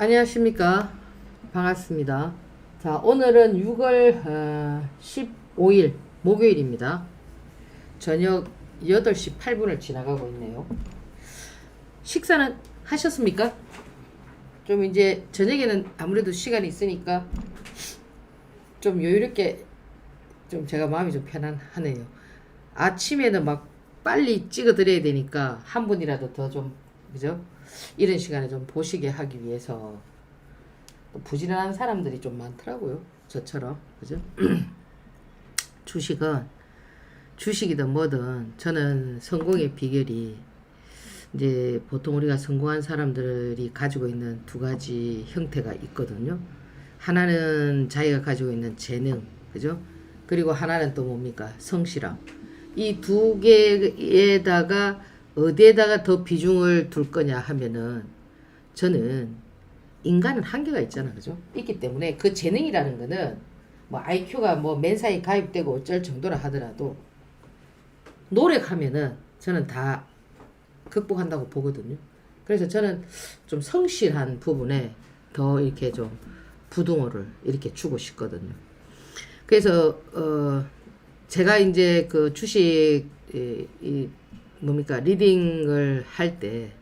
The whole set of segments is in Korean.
안녕하십니까. 반갑습니다. 자, 오늘은 6월 어, 15일 목요일입니다. 저녁 8시 8분을 지나가고 있네요. 식사는 하셨습니까? 좀 이제 저녁에는 아무래도 시간이 있으니까 좀 여유롭게 좀 제가 마음이 좀 편안하네요. 아침에는 막 빨리 찍어 드려야 되니까 한 분이라도 더 좀 그죠? 이런 시간에 좀 보시게 하기 위해서 또 부지런한 사람들이 좀 많더라고요. 저처럼 그죠? 주식은 주식이든 뭐든 저는 성공의 비결이 이제 보통 우리가 성공한 사람들이 가지고 있는 두 가지 형태가 있거든요. 하나는 자기가 가지고 있는 재능, 그죠? 그리고 하나는 또 뭡니까? 성실함. 이 두 개에다가 어디에다가 더 비중을 둘 거냐 하면은 저는 인간은 한계가 있잖아, 그죠? 있기 때문에 그 재능이라는 거는 뭐 IQ가 뭐 맨사에 가입되고 어쩔 정도라 하더라도 노력하면은 저는 다 극복한다고 보거든요. 그래서 저는 좀 성실한 부분에 더 이렇게 좀 부동어를 이렇게 주고 싶거든요. 그래서 어 제가 이제 그 주식 이, 이 뭡니까 리딩을 할 때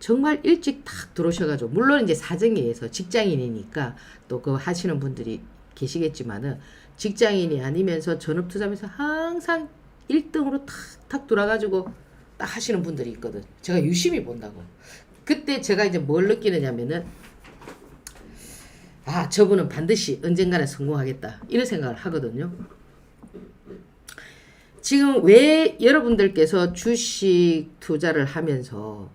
정말 일찍 탁 들어오셔가지고 물론 이제 사정에 의해서 직장인이니까 또 그 하시는 분들이 계시겠지만은 직장인이 아니면서 전업 투자면서 항상 1등으로 탁탁 돌아가지고 딱 하시는 분들이 있거든. 제가 유심히 본다고. 그때 제가 이제 뭘 느끼느냐면은 아 저분은 반드시 언젠가는 성공하겠다 이런 생각을 하거든요. 지금 왜 여러분들께서 주식 투자를 하면서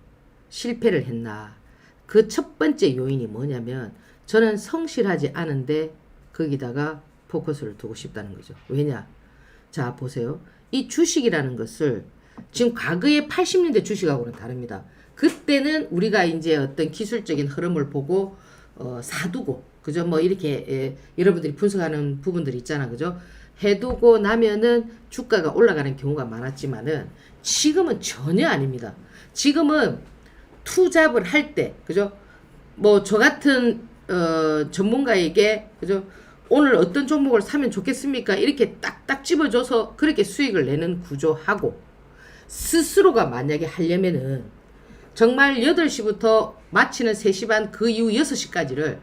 실패를 했나? 그 첫 번째 요인이 뭐냐면 저는 성실하지 않은데 거기다가 포커스를 두고 싶다는 거죠. 왜냐? 자, 보세요. 이 주식이라는 것을 지금 과거의 80년대 주식하고는 다릅니다. 그때는 우리가 이제 어떤 기술적인 흐름을 보고 어, 사두고 그죠? 뭐 이렇게 예, 여러분들이 분석하는 부분들이 있잖아. 그죠? 해두고 나면은 주가가 올라가는 경우가 많았지만은 지금은 전혀 아닙니다. 지금은 투잡을 할 때, 그죠? 뭐 저 같은 어, 전문가에게 그죠? 오늘 어떤 종목을 사면 좋겠습니까? 이렇게 딱딱 집어줘서 그렇게 수익을 내는 구조하고 스스로가 만약에 하려면은 정말 8시부터 마치는 3시 반 그 이후 6시까지를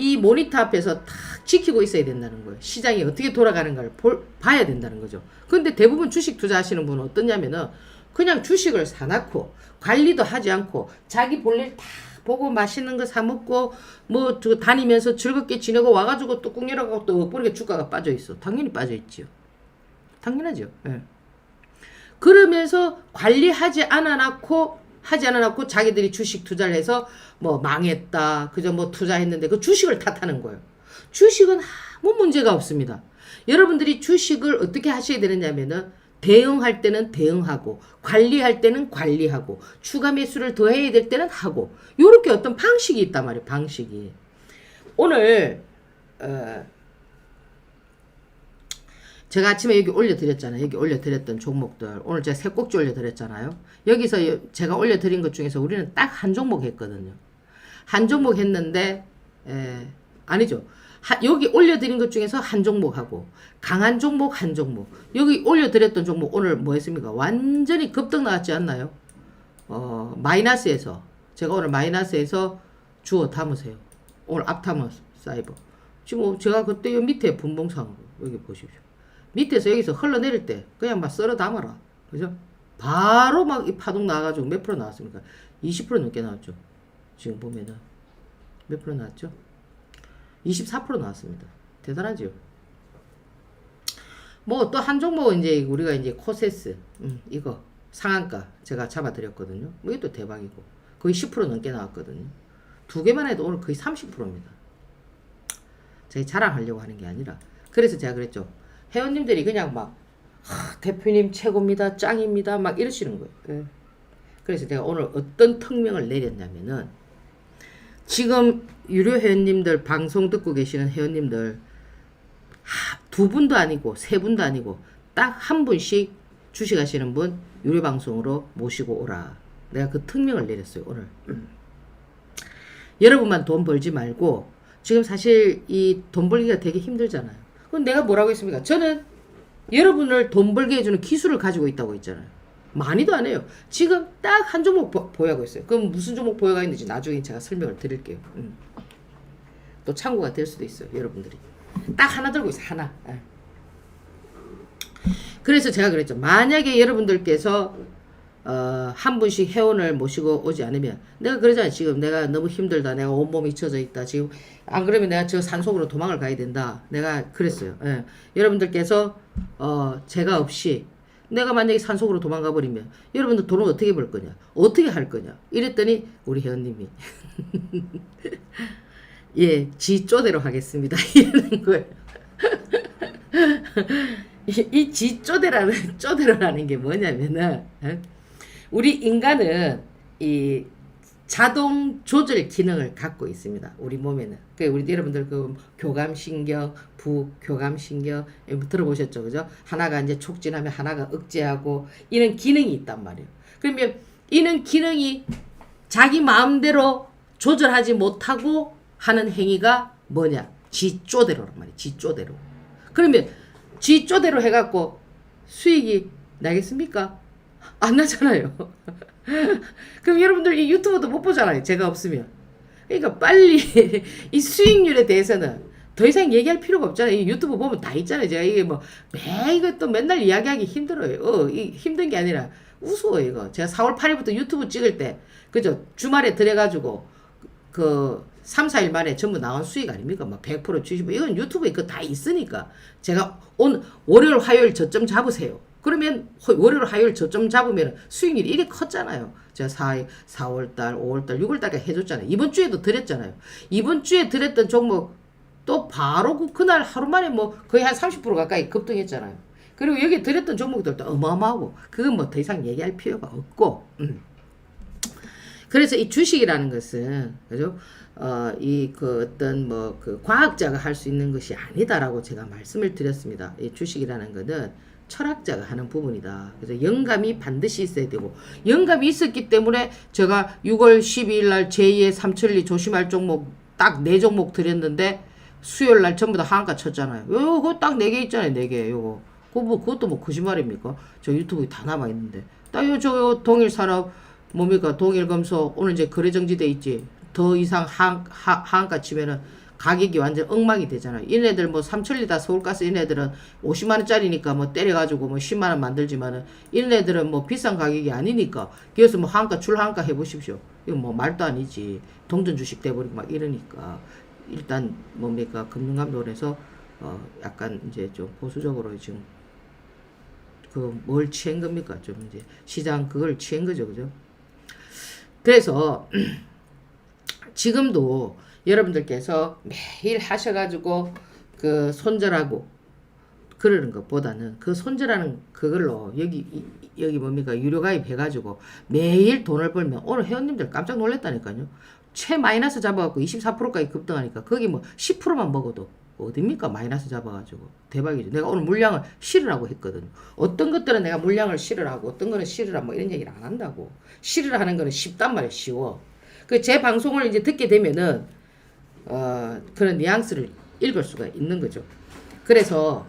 이 모니터 앞에서 탁 지키고 있어야 된다는 거예요. 시장이 어떻게 돌아가는가를 볼, 봐야 된다는 거죠. 근데 대부분 주식 투자하시는 분은 어떠냐면은 그냥 주식을 사놓고 관리도 하지 않고 자기 볼일 다 보고 맛있는 거 사 먹고 뭐저 다니면서 즐겁게 지내고 와가지고 또꾹 열어가고 또 엇보리게 주가가 빠져 있어. 당연히 빠져 있지요. 당연하죠. 예. 그러면서 관리하지 않아 놨고 하지 않아 놨고 자기들이 주식 투자를 해서 뭐 망했다. 그저 뭐 투자했는데 그 주식을 탓하는 거예요. 주식은 아무 문제가 없습니다. 여러분들이 주식을 어떻게 하셔야 되느냐면은 대응할 때는 대응하고 관리할 때는 관리하고 추가 매수를 더 해야 될 때는 하고 요렇게 어떤 방식이 있단 말이에요. 방식이. 오늘 어 제가 아침에 여기 올려드렸잖아요. 여기 올려드렸던 종목들. 오늘 제가 세 꼭지 올려드렸잖아요. 여기서 여- 제가 올려드린 것 중에서 우리는 딱 한 종목 했거든요. 한 종목 했는데, 에, 아니죠. 하- 여기 올려드린 것 중에서 한 종목하고, 강한 종목 한 종목. 여기 올려드렸던 종목 오늘 뭐 했습니까? 완전히 급등 나왔지 않나요? 어, 마이너스에서. 제가 오늘 마이너스에서 주워 담으세요. 오늘 앞 담았 사이버. 지금 제가 그때 요 밑에 분봉상으로 여기 보십시오. 밑에서 여기서 흘러내릴 때 그냥 막 썰어 담아라. 그죠? 바로 막 이 파동 나와가지고 몇 프로 나왔습니까? 20% 넘게 나왔죠. 지금 보면은. 몇 프로 나왔죠? 24% 나왔습니다. 대단하죠? 뭐 또 한 종목은 이제 우리가 이제 코세스, 음, 이거 상한가 제가 잡아드렸거든요. 뭐 이것도 대박이고. 거의 10% 넘게 나왔거든요. 두 개만 해도 오늘 거의 30%입니다. 제가 자랑하려고 하는 게 아니라. 그래서 제가 그랬죠. 회원님들이 그냥 막 하, 대표님 최고입니다, 짱입니다, 막 이러시는 거예요. 예. 그래서 내가 오늘 어떤 특명을 내렸냐면은 지금 유료 회원님들 방송 듣고 계시는 회원님들 하, 두 분도 아니고 세 분도 아니고 딱 한 분씩 주식하시는 분 유료 방송으로 모시고 오라. 내가 그 특명을 내렸어요 오늘. 여러분만 돈 벌지 말고 지금 사실 이 돈 벌기가 되게 힘들잖아요. 그럼 내가 뭐라고 했습니까? 저는 여러분을 돈 벌게 해주는 기술을 가지고 있다고 했잖아요. 많이도 안 해요. 지금 딱 한 종목 보, 보유하고 있어요. 그럼 무슨 종목 보유가 있는지 나중에 제가 설명을 드릴게요. 음. 또 참고가 될 수도 있어요. 여러분들이. 딱 하나 들고 있어요. 하나. 예. 그래서 제가 그랬죠. 만약에 여러분들께서 어, 한 분씩 회원을 모시고 오지 않으면 내가 그러잖아요. 지금 내가 너무 힘들다. 내가 온몸이 잊혀져 있다. 지금 안 그러면 내가 저 산속으로 도망을 가야 된다. 내가 그랬어요. 예. 여러분들께서 어, 제가 없이 내가 만약에 산속으로 도망가 버리면 여러분들 돈을 어떻게 벌 거냐? 어떻게 할 거냐? 이랬더니 우리 회원님이 예, 지 쪼대로 하겠습니다. 이러는 거예요. 이지 쪼대라는 쪼대로라는 게 뭐냐면은 어? 우리 인간은 이 자동 조절 기능을 갖고 있습니다. 우리 몸에는. 그 우리 여러분들 그 교감신경, 부교감신경 들어보셨죠, 그죠? 하나가 이제 촉진하면 하나가 억제하고 이런 기능이 있단 말이에요. 그러면 이는 기능이 자기 마음대로 조절하지 못하고 하는 행위가 뭐냐? 지쪼대로란 말이에요. 지쪼대로. 그러면 지쪼대로 해갖고 수익이 나겠습니까? 안 나잖아요. 그럼 여러분들 이 유튜브도 못 보잖아요. 제가 없으면. 그러니까 빨리 이 수익률에 대해서는 더 이상 얘기할 필요가 없잖아요. 이 유튜브 보면 다 있잖아요. 제가 이게 뭐 매 이것도 맨날 이야기하기 힘들어요. 어, 이 힘든 게 아니라 우스워요, 이거. 제가 4월 8일부터 유튜브 찍을 때 그죠? 주말에 들어가지고 그 3, 4일 만에 전부 나온 수익 아닙니까? 막 100% 주시고 이건 유튜브에 그다 있으니까 제가 온 월요일 화요일 저점 잡으세요. 그러면 호- 월요일 화요일 저점 잡으면 수익률이 이렇게 컸잖아요. 제가 4, 4월 달, 5월 달, 6월 달까지 해줬잖아요. 이번 주에도 드렸잖아요. 이번 주에 드렸던 종목 또 바로 그 그날 하루 만에 뭐 거의 한 30% 가까이 급등했잖아요. 그리고 여기 드렸던 종목들도 어마어마하고 그건 뭐 더 이상 얘기할 필요가 없고 음. 그래서 이 주식이라는 것은 그죠? 어, 이 그 어떤 뭐 그 과학자가 할 수 있는 것이 아니다라고 제가 말씀을 드렸습니다. 이 주식이라는 것은 철학자가 하는 부분이다. 그래서 영감이 반드시 있어야 되고 영감이 있었기 때문에 제가 6월 12일 날 제2의 삼천리 조심할 종목 딱 네 종목 드렸는데 수요일 날 전부 다 하한가 쳤잖아요. 요거 딱 네 개 있잖아요. 네 개. 요거. 그거 뭐 그것도 뭐 거짓말입니까? 저 유튜브에 다 남아 있는데. 딱 요 저 동일 산업 뭡니까? 동일 검소 오늘 이제 거래 정지돼 있지. 더 이상 하, 하, 하한가 치면은 가격이 완전 엉망이 되잖아요. 얘네들 뭐 삼천리다 서울가스 얘네들은 50만 원짜리니까 뭐 때려가지고 뭐 10만 원 만들지만은 얘네들은 뭐 비싼 가격이 아니니까 그래서 뭐 한가 출 한가 해보십시오. 이거 뭐 말도 아니지. 동전 주식 돼버리고 막 이러니까 일단 뭡니까 금융감독원에서 어 약간 이제 좀 보수적으로 지금 그 뭘 취한 겁니까? 좀 이제 시장 그걸 취한 거죠, 그죠? 그래서 지금도 여러분들께서 매일 하셔가지고 그 손절하고 그러는 것보다는 그 손절하는 그걸로 여기 이- 여기 뭡니까 유료 가입 해가지고 매일 돈을 벌면 오늘 회원님들 깜짝 놀랐다니까요. 최 마이너스 잡아갖고 24%까지 급등하니까 거기 뭐 10%만 먹어도 어딥니까 마이너스 잡아가지고 대박이죠. 내가 오늘 물량을 실으라고 했거든. 어떤 것들은 내가 물량을 실으라고 어떤 거는 실으라 뭐 이런 얘기를 안 한다고. 실으라 하는 거는 쉽단 말이야 쉬워. 그 제 방송을 이제 듣게 되면은 어, 그런 뉘앙스를 읽을 수가 있는 거죠. 그래서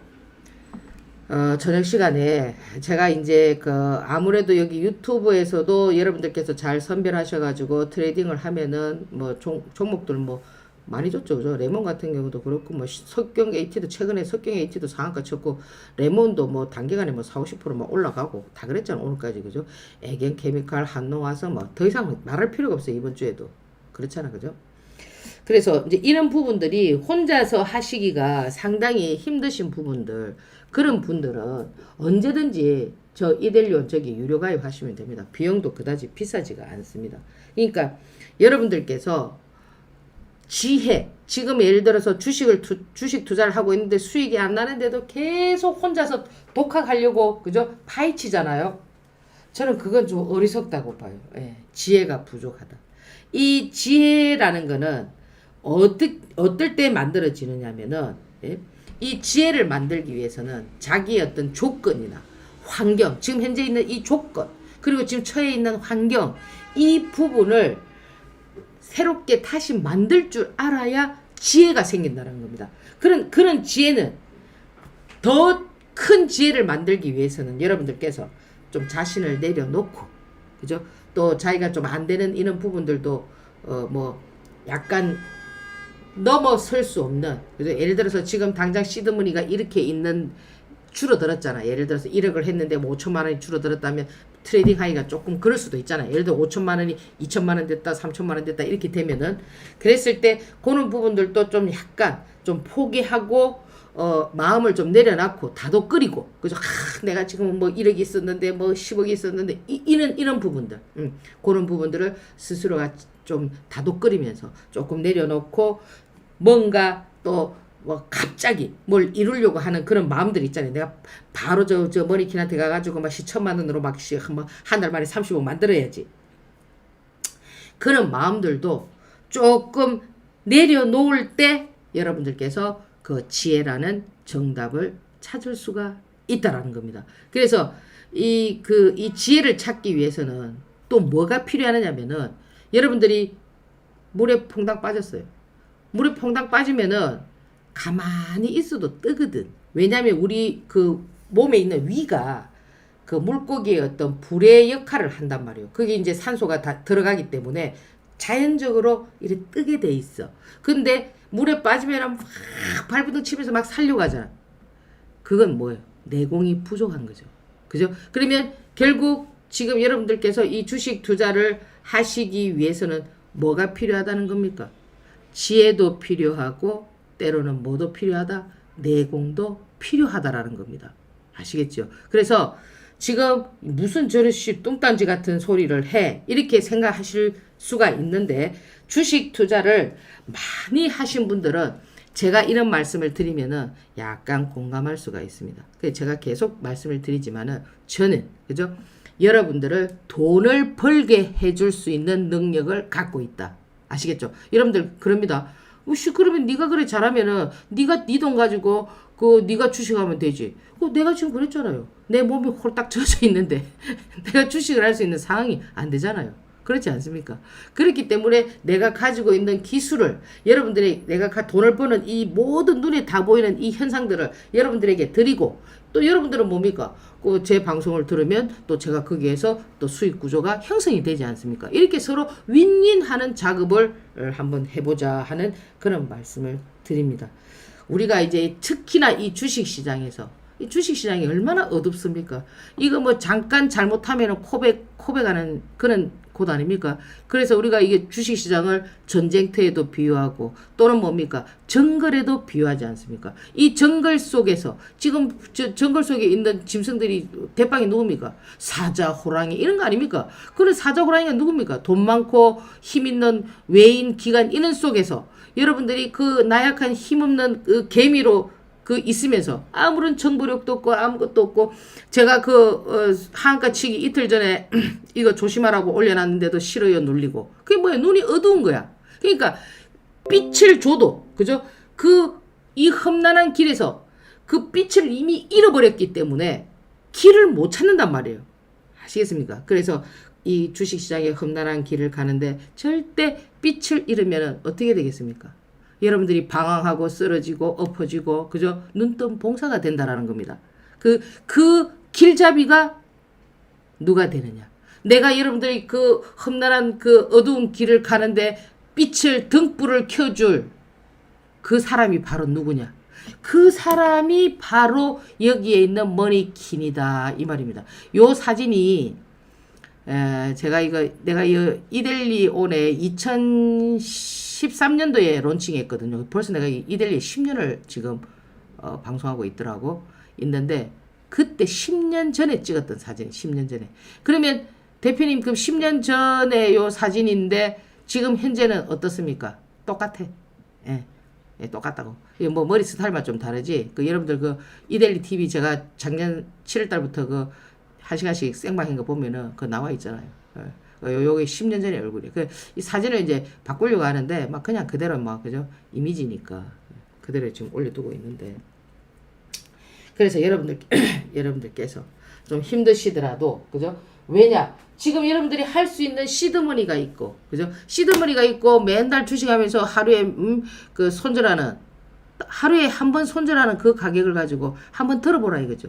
어, 저녁 시간에 제가 이제 그 아무래도 여기 유튜브에서도 여러분들께서 잘 선별하셔가지고 트레이딩을 하면은 뭐 종, 종목들 뭐 많이 줬죠, 그죠? 레몬 같은 경우도 그렇고 뭐 시- 석경 AT도 최근에 석경 AT도 상한가 쳤고 레몬도 뭐 단기간에 뭐 4, 50%막 올라가고 다 그랬잖아 오늘까지 그죠? 애견 케미칼 한농 와서 뭐 더 이상 말할 필요가 없어요 이번 주에도 그렇잖아, 그죠? 그래서 이제 이런 부분들이 혼자서 하시기가 상당히 힘드신 부분들 그런 분들은 언제든지 저 이델리온 저기 유료 가입하시면 됩니다. 비용도 그다지 비싸지가 않습니다. 그러니까 여러분들께서 지혜 지금 예를 들어서 주식을 투, 주식 투자를 하고 있는데 수익이 안 나는데도 계속 혼자서 독학하려고 그죠 파헤치잖아요. 저는 그건 좀 어리석다고 봐요. 예, 지혜가 부족하다. 이 지혜라는 거는 어떻, 어떨 때 만들어지느냐면은, 예? 이 지혜를 만들기 위해서는 자기의 어떤 조건이나 환경, 지금 현재 있는 이 조건, 그리고 지금 처해 있는 환경, 이 부분을 새롭게 다시 만들 줄 알아야 지혜가 생긴다는 겁니다. 그런 그런 지혜는 더 큰 지혜를 만들기 위해서는 여러분들께서 좀 자신을 내려놓고 그죠? 또 자기가 좀 안 되는 이런 부분들도 어 뭐 약간 넘어설 수 없는 그죠? 예를 들어서 지금 당장 시드머니가 이렇게 있는 줄어들었잖아. 예를 들어서 1억을 했는데 뭐 5천만 원이 줄어들었다면 트레이딩 하기가 조금 그럴 수도 있잖아요. 예를 들어 5천만 원이 2천만 원 됐다, 3천만 원 됐다 이렇게 되면은 그랬을 때 그런 부분들도 좀 약간 좀 포기하고 어 마음을 좀 내려놓고 다독거리고 그죠? 아, 내가 지금 뭐 1억이 있었는데 뭐 10억이 있었는데 이, 이런 이런 부분들 음, 그런 부분들을 스스로가 좀 다독거리면서 조금 내려놓고 뭔가 또 뭐 갑자기 뭘 이루려고 하는 그런 마음들 있잖아요. 내가 바로 저 저 머리킨한테 가가지고 막 시천만 원으로 막한한 달 만에 30억 만들어야지. 그런 마음들도 조금 내려놓을 때 여러분들께서 그 지혜라는 정답을 찾을 수가 있다라는 겁니다. 그래서 이그 이 지혜를 찾기 위해서는 또 뭐가 필요하느냐면은 여러분들이 물에 퐁당 빠졌어요. 물에 퐁당 빠지면은 가만히 있어도 뜨거든. 왜냐하면 우리 그 몸에 있는 위가 그 물고기의 어떤 불의 역할을 한단 말이에요. 그게 이제 산소가 다 들어가기 때문에 자연적으로 이렇게 뜨게 돼 있어. 근데 물에 빠지면 막 발부둥 치면서 막 살려고 하잖아. 그건 뭐예요? 내공이 부족한 거죠. 그죠? 그러면 결국 지금 여러분들께서 이 주식 투자를 하시기 위해서는 뭐가 필요하다는 겁니까? 지혜도 필요하고 때로는 뭐도 필요하다? 내공도 필요하다라는 겁니다. 아시겠죠? 그래서 지금 무슨 저릇이 뚱딴지 같은 소리를 해 이렇게 생각하실 수가 있는데 주식 투자를 많이 하신 분들은 제가 이런 말씀을 드리면은 약간 공감할 수가 있습니다. 그래서 제가 계속 말씀을 드리지만은 저는 그죠? 여러분들을 돈을 벌게 해줄 수 있는 능력을 갖고 있다. 아시겠죠? 여러분들 그럽니다. 우씨 그러면 네가 그래 잘하면은 네가 네 돈 가지고 그 네가 주식하면 되지. 어, 내가 지금 그랬잖아요. 내 몸이 홀딱 젖어 있는데 내가 주식을 할 수 있는 상황이 안 되잖아요. 그렇지 않습니까? 그렇기 때문에 내가 가지고 있는 기술을 여러분들이 내가 가- 돈을 버는 이 모든 눈에 다 보이는 이 현상들을 여러분들에게 드리고 또 여러분들은 뭡니까? 그제 방송을 들으면 또 제가 거기에서 또 수익 구조가 형성이 되지 않습니까? 이렇게 서로 윈윈하는 작업을 어, 한번 해보자 하는 그런 말씀을 드립니다. 우리가 이제 특히나 이 주식 시장에서 이 주식 시장이 얼마나 어둡습니까? 이거 뭐 잠깐 잘못하면 코백 코백하는 그런 곳 아닙니까? 그래서 우리가 이게 주식 시장을 전쟁터에도 비유하고 또는 뭡니까? 정글에도 비유하지 않습니까? 이 정글 속에서 지금 저 정글 속에 있는 짐승들이 대빵이 누굽니까? 사자, 호랑이 이런 거 아닙니까? 그런 사자, 호랑이가 누굽니까? 돈 많고 힘 있는 외인 기관 이런 속에서 여러분들이 그 나약한 힘없는 그 개미로 그 있으면서 아무런 정보력도 없고 아무것도 없고 제가 그 어, 한가 치기 이틀 전에 이거 조심하라고 올려놨는데도 싫어요 눌리고. 그게 뭐야? 눈이 어두운 거야. 그러니까 빛을 줘도 그죠? 그 이 험난한 길에서 그 빛을 이미 잃어버렸기 때문에 길을 못 찾는단 말이에요. 아시겠습니까? 그래서 이 주식시장의 험난한 길을 가는데 절대 빛을 잃으면 어떻게 되겠습니까 여러분들이 방황하고 쓰러지고 엎어지고 그죠 눈뜬 봉사가 된다라는 겁니다. 그 그 길잡이가 누가 되느냐? 내가 여러분들이 그 험난한 그 어두운 길을 가는데 빛을 등불을 켜줄 그 사람이 바로 누구냐? 그 사람이 바로 여기에 있는 머니킨이다 이 말입니다. 요 사진이 에, 제가 이거 내가 이 이델리 온에 2013년도에 론칭했거든요. 벌써 내가 이 이델리 10년을 지금 어, 방송하고 있더라고 있는데 그때 10년 전에 찍었던 사진, 10년 전에. 그러면 대표님 그 10년 전에 요 사진인데 지금 현재는 어떻습니까? 똑같아. 예. 예, 똑같다고. 이뭐 머리 스타일만 좀 다르지. 그 여러분들 그 이델리 TV 제가 작년 7월 달부터 그 한 시간씩 생방한 거 보면은 그 나와 있잖아요. 예. 요, 요게 10년 전의 얼굴이. 그, 이 사진을 이제 바꾸려고 하는데, 막 그냥 그대로 막, 그죠? 이미지니까. 그대로 지금 올려두고 있는데. 그래서 여러분들, 여러분들께서 좀 힘드시더라도, 그죠? 왜냐? 지금 여러분들이 할 수 있는 시드머니가 있고, 그죠? 시드머니가 있고 맨날 주식하면서 하루에 음, 그 손절하는 하루에 한 번 손절하는 그 가격을 가지고 한번 들어보라 이거죠.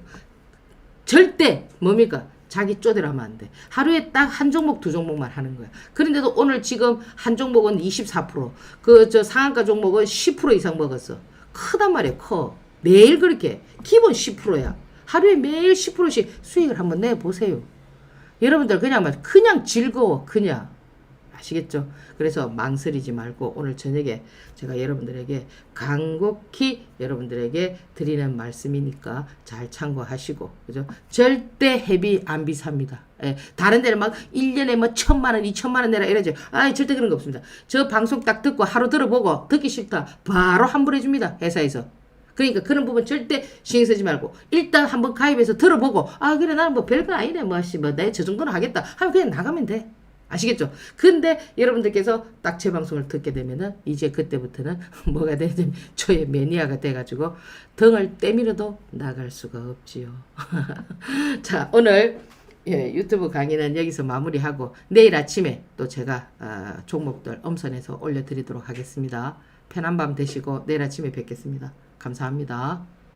절대 뭡니까? 자기 쪼대로 하면 안 돼. 하루에 딱 한 종목 두 종목만 하는 거야. 그런데도 오늘 지금 한 종목은 24%, 그 저 상한가 종목은 10% 이상 먹었어. 크단 말이야, 커. 매일 그렇게 기본 10%야. 하루에 매일 10%씩 수익을 한번 내 보세요. 여러분들 그냥 막 그냥 즐거워, 그냥. 아시겠죠? 그래서 망설이지 말고 오늘 저녁에 제가 여러분들에게 간곡히 여러분들에게 드리는 말씀이니까 잘 참고하시고 그죠? 절대 회비 안 비쌉니다. 예, 다른 데는 막 1년에 뭐 천만 원, 이천만 원 내라 이러죠. 아, 절대 그런 거 없습니다. 저 방송 딱 듣고 하루 들어보고 듣기 싫다. 바로 환불해 줍니다. 회사에서. 그러니까 그런 부분 절대 신경 쓰지 말고 일단 한번 가입해서 들어보고 아 그래 나는 뭐 별거 아니네 뭐씨 뭐내 저 정도는 하겠다 하면 그냥 나가면 돼 아시겠죠? 근데 여러분들께서 딱 제 방송을 듣게 되면은 이제 그때부터는 뭐가 되냐면 저의 매니아가 돼가지고 등을 때밀어도 나갈 수가 없지요. 자 오늘 예, 유튜브 강의는 여기서 마무리하고 내일 아침에 또 제가 아, 종목들 엄선해서 올려드리도록 하겠습니다. 편한 밤 되시고 내일 아침에 뵙겠습니다. 감사합니다.